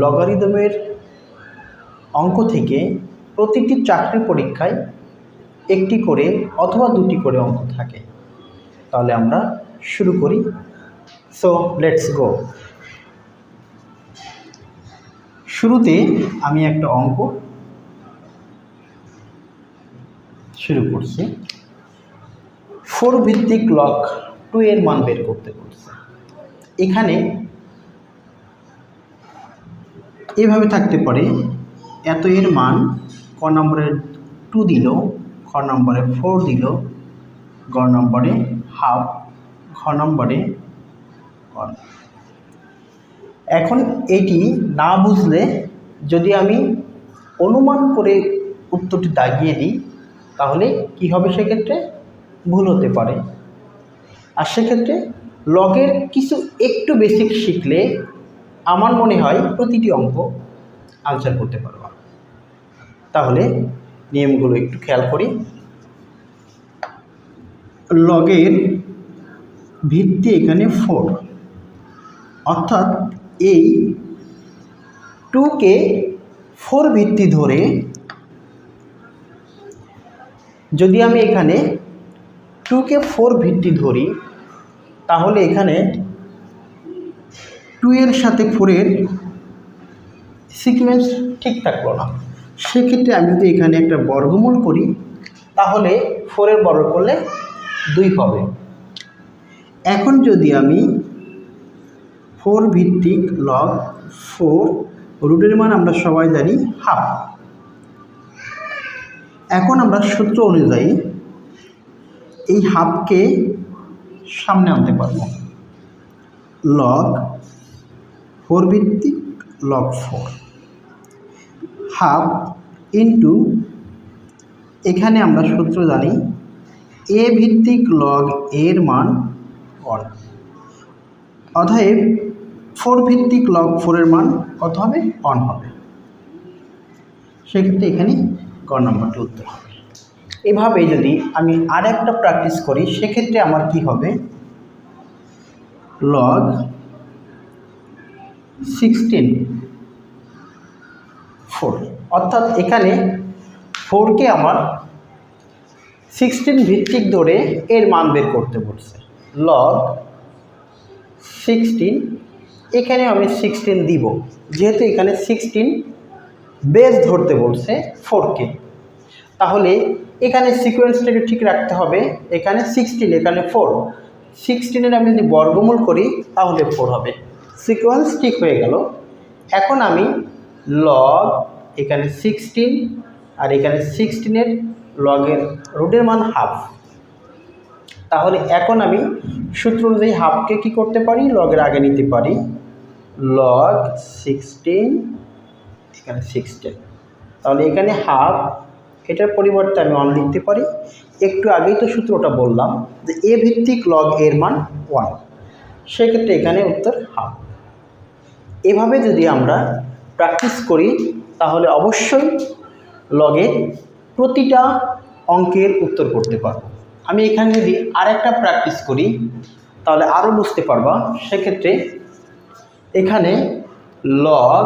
লগারিদমের অঙ্ক থেকে প্রতিটি চাকরি পরীক্ষায় একটি করে অথবা দুটি করে অঙ্ক থাকে। তাহলে আমরা শুরু করি। সো লেটস গো শুরুতে আমি একটা অঙ্ক শুরু করছি। ফোর ভিত্তিক লক টু এর মান বের করতে বলছে। এখানে এভাবে থাকতে পারে। এত এর মান ক নম্বরে টু দিল, খ নম্বরে ফোর দিল, গ নম্বরে হাফ ঘ নম্বরে এখন এটি না বুঝলে যদি আমি অনুমান করে উত্তরটি দাগিয়ে দিই, তাহলে কি হবে সেক্ষেত্রে? ভুল হতে পারে। আর সেক্ষেত্রে লগের কিছু একটু বেসিক শিখলে আমার মনে হয় প্রতিটি অঙ্ক আনসার করতে পারব। তাহলে নিয়মগুলো একটু খেয়াল করি। লগের ভিত্তি এখানে ফোর অর্থাৎ এই টুকে ফোর ভিত্তি ধরে যদি আমি এখানে টুকে ফোর ভিত্তি ধরি, তাহলে এখানে টু এর সাথে ফোরের সিকোয়েন্স ঠিক থাকল না। সেক্ষেত্রে আমি যদি এখানে একটা বর্গমূল করি, তাহলে ফোরের বর্গ করলে দুই হবে। এখন যদি আমি ফোর ভিত্তিক লগ ফোর রুটের মান আমরা সবাই জানি হাফ এখন আমরা সূত্র অনুযায়ী এই হাফকে সামনে আনতে পারব। লগ ফোর ভিত্তিক লগ ফোর হাফ ইন্টু এখানে আমরা সূত্র জানি এ ভিত্তিক লগ এর মান ওয়ান অতএব ফোর ভিত্তিক লগ ফোরের মান কত হবে? অন হবে। সেক্ষেত্রে এখানে গ নম্বরটি উত্তর হবে। এভাবে যদি আমি আর একটা প্র্যাকটিস করি, সেক্ষেত্রে আমার কি হবে? লগ সিক্সটিন ফোর অর্থাৎ এখানে ফোরকে আমার সিক্সটিন ভিত্তিক ধরে এর মান বের করতে বলছে। লগ সিক্সটিন এখানে আমি সিক্সটিন দিব। যেহেতু এখানে সিক্সটিন বেস ধরতে বলছে ফোরকে তাহলে এখানে সিকোয়েন্সটাকে ঠিক রাখতে হবে। এখানে সিক্সটিন এখানে ফোর সিক্সটিনের আমি যদি বর্গমূল করি, তাহলে ফোর হবে। সিকোয়েন্স ঠিক হয়ে গেল। এখন আমি লগ এখানে সিক্সটিন আর এখানে সিক্সটিনের লগের রুটের মান হাফ তাহলে এখন আমি সূত্র অনুযায়ী হাফকে কী করতে পারি? লগের আগে নিতে পারি। লগ সিক্সটিন এখানে সিক্সটিন তাহলে এখানে হাফ এটার পরিবর্তে আমি ওয়ান লিখতে পারি। একটু আগেই তো সূত্রটা বললাম যে এ ভিত্তিক লগ এর মান ওয়ান সেক্ষেত্রে এখানে উত্তর হাফ এভাবে যদি আমরা প্র্যাকটিস করি, তাহলে অবশ্যই লগে প্রতিটা অঙ্কের উত্তর করতে পারব। আমি এখানে যদি আরেকটা প্র্যাকটিস করি, তাহলে আরও বুঝতে পারবা, সেক্ষেত্রে এখানে লগ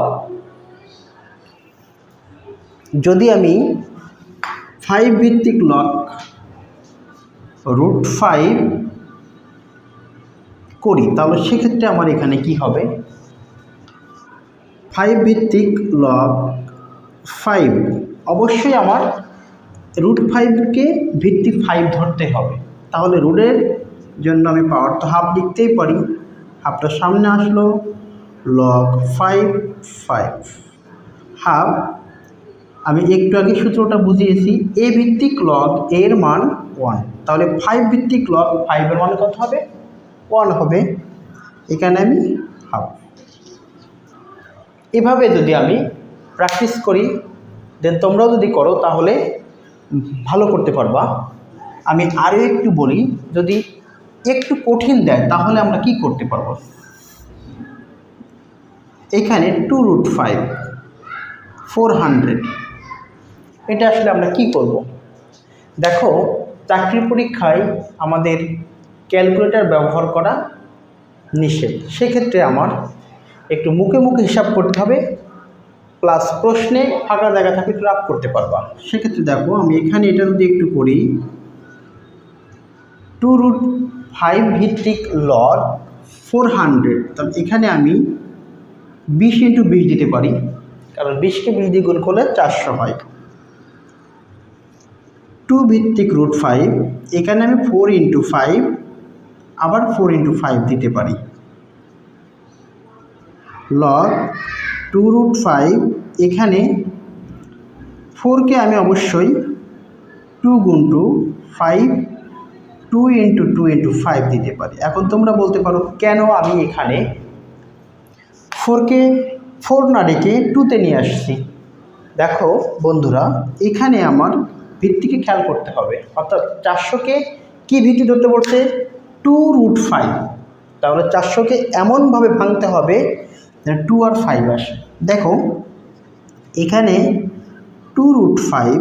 যদি আমি ফাইভ ভিত্তিক লগ রুট ফাইভ করি, তাহলে সেক্ষেত্রে আমার এখানে কি হবে? ফাইভ ভিত্তিক লগ ফাইভ অবশ্যই আমার রুট ফাইভকে ভিত্তি ফাইভ ধরতে হবে। তাহলে রুটের জন্য আমি পাওয়ার তো হাফ লিখতেই পারি। হাফটা সামনে আসলো লগ ফাইভ ফাইভ হাফ আমি একটু আগে সূত্রটা বুঝিয়েছি এ ভিত্তিক লগ এর মান ওয়ান তাহলে ফাইভ ভিত্তিক লগ ফাইভের মান কত হবে? ওয়ান হবে। এখানে আমি হাফ এভাবে যদি আমি প্র্যাকটিস করি দেন তোমরাও যদি করো, তাহলে ভালো করতে পারবা। আমি আরও একটু বলি, যদি একটু কঠিন দেয়, তাহলে আমরা কি করতে পারব? এখানে two root five four hundred এটা আসলে আমরা কি করব। দেখো চাকরি পরীক্ষায় আমাদের ক্যালকুলেটর ব্যবহার করা নিষেধ। সেক্ষেত্রে আমার একটু মুখে মুখে হিসাব করতে হবে প্লাস প্রশ্নে ফাঁকা জায়গা থাকলে একটু রাপ করতে পারবা। সেক্ষেত্রে দেখো, আমি এখানে এটা যদি একটু করি টু রুট ফাইভ ভিত্তিক লর ফোর হান্ড্রেড তাহলে এখানে আমি বিশ ইন্টু বিশ দিতে পারি, কারণ বিশকে বিশ দিয়ে গুণ করলে চারশো হয়। টু ভিত্তিক রুট ফাইভ এখানে আমি ফোর ইন্টু ফাইভ আবার ফোর ইন্টু ফাইভ দিতে পারি। লগ টু রুট ফাইভ এখানে ফোরকে আমি অবশ্যই টু গুণ two five two into two into five দিতে পারি। এখন তোমরা বলতে পারো, কেন আমি এখানে ফোরকে ফোর না রেখে টুতে নিয়ে আসছি? দেখো বন্ধুরা, এখানে আমার ভিত্তিকে খেয়াল করতে হবে। অর্থাৎ চারশোকে কী ভিত্তি ধরতে পড়ছে টু রুট ফাইভ তাহলে চারশোকে এমনভাবে ভাঙতে হবে যেন টু আর ফাইভ আসে। দেখো, এখানে টু রুট ফাইভ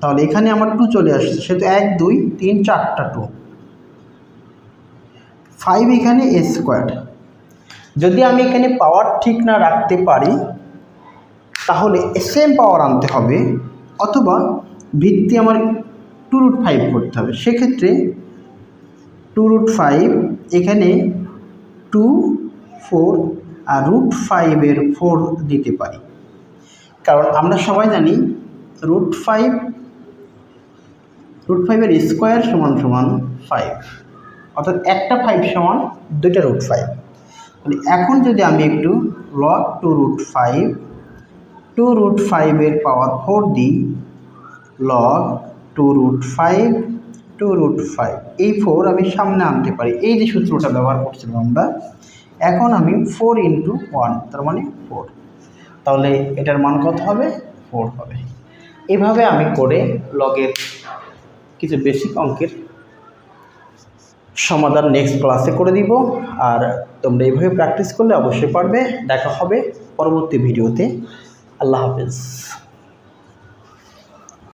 তাহলে এখানে আমার টু চলে আসছে, সেহেতু এক, দুই, তিন, চারটা টু ফাইভ এখানে এ স্কোয়ার যদি আমি এখানে পাওয়ার ঠিক না রাখতে পারি, তাহলে সেম পাওয়ার আনতে হবে, অথবা ভিত্তি আমার টু রুট ফাইভ করতে হবে। সেক্ষেত্রে টু রুট ফাইভ এখানে টু ফোর রুট ফাইভের ফোর দিতে পারি। কারণ আমরা সবাই জানি রুট ফাইভ রুট ফাইভের স্কোয়ার সমান সমান ফাইভ অর্থাৎ একটা ফাইভ সমান দুইটা রুট ফাইভ তাহলে এখন যদি আমি একটু log two root five two root ফাইভের পাওয়ার ফোর দিই log two root five two root five এই ফোর আমি সামনে আনতে পারি। এই যে সূত্রটা ব্যবহার করছিলাম আমরা এখন আমি ফোর ইন্টু ওয়ান তার মানে ফোর তাহলে এটার মান কত হবে? ফোর হবে। এভাবে আমি করে লগের কিছু বেসিক অঙ্কের সমাধান নেক্সট ক্লাসে করে দিব। আর তোমরা এইভাবে প্র্যাকটিস করলে অবশ্যই পারবে। দেখা হবে পরবর্তী ভিডিওতে আল্লাহ হাফেজ।